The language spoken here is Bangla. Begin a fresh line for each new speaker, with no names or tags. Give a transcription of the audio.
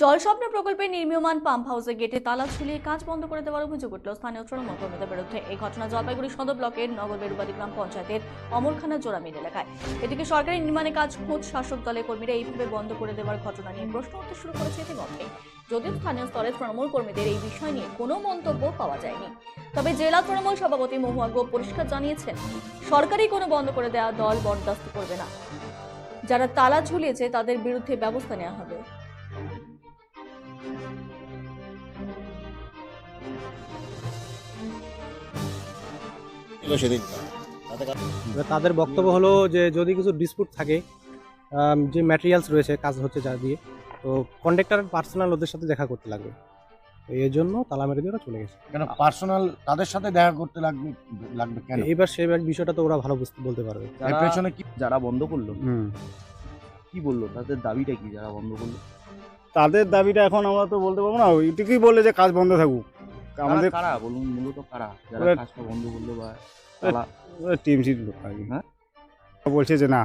জলস্বপ্ন প্রকল্পের নির্মীয়মান পাম্প হাউসের গেটে তালা ঝুলিয়ে কাজ বন্ধ করে দেওয়ার অভিযোগ উঠল। স্থানীয় তৃণমূল কর্মীদের বিরুদ্ধে। এই ঘটনা জলপাইগুড়ি সদর ব্লকের নগর বেরুবাদী গ্রাম পঞ্চায়েতের অমরখানা জোড়ামিল এলাকায়। এদিকে সরকারি নির্মাণে কাজ খোঁজ শাসক দলের কর্মীরা এইভাবে বন্ধ করে দেওয়ার ঘটনা নিয়ে প্রশ্ন উঠতে শুরু করেছে ইতিমধ্যে যদিও স্থানীয় স্তরে তৃণমূল কর্মীদের এই বিষয় নিয়ে কোনো মন্তব্য পাওয়া যায়নি। তবে জেলা তৃণমূল সভাপতি মহুয়া গো পরিষ্কার জানিয়েছেন সরকারি কোনো বন্ধ করে দেওয়া দল বরদাস্ত করবে না। যারা তালা ঝুলিয়েছে তাদের বিরুদ্ধে ব্যবস্থা নেওয়া হবে।
সেদিন।
তাদের বক্তব্য হলো যে যদি কিছু ডিসপুট থাকে যে ম্যাটেরিয়ালস রয়েছে কাজ হচ্ছে যা দিয়ে তো কন্ডাক্টরের পার্সোনাল ওদের সাথে দেখা করতে লাগবে। এই জন্য তালা মেরে দিয়ে ওরা চলে গেছে।
কেন পার্সোনাল তাদের সাথে দেখা করতে লাগবে লাগবে কেন?
এবার সেই বিষয়টা তো ওরা ভালো বুঝতে বলতে পারবে।
এর পেছনে কি
যারা বন্ধ করল কি বলল? তাদের দাবিটা কি যারা বন্ধ করল?
তাদের দাবিটা এখন আমরা তো বলতে পারব না। ওইটুকুই বলে যে কাজ বন্ধ থাকুক।
আমাদের কারা বলুন মূলত কারা? যারা কাজটা বন্ধ করল বা তালা
টিএমসির লোক আর কি।
হ্যাঁ?
বলছে যে না।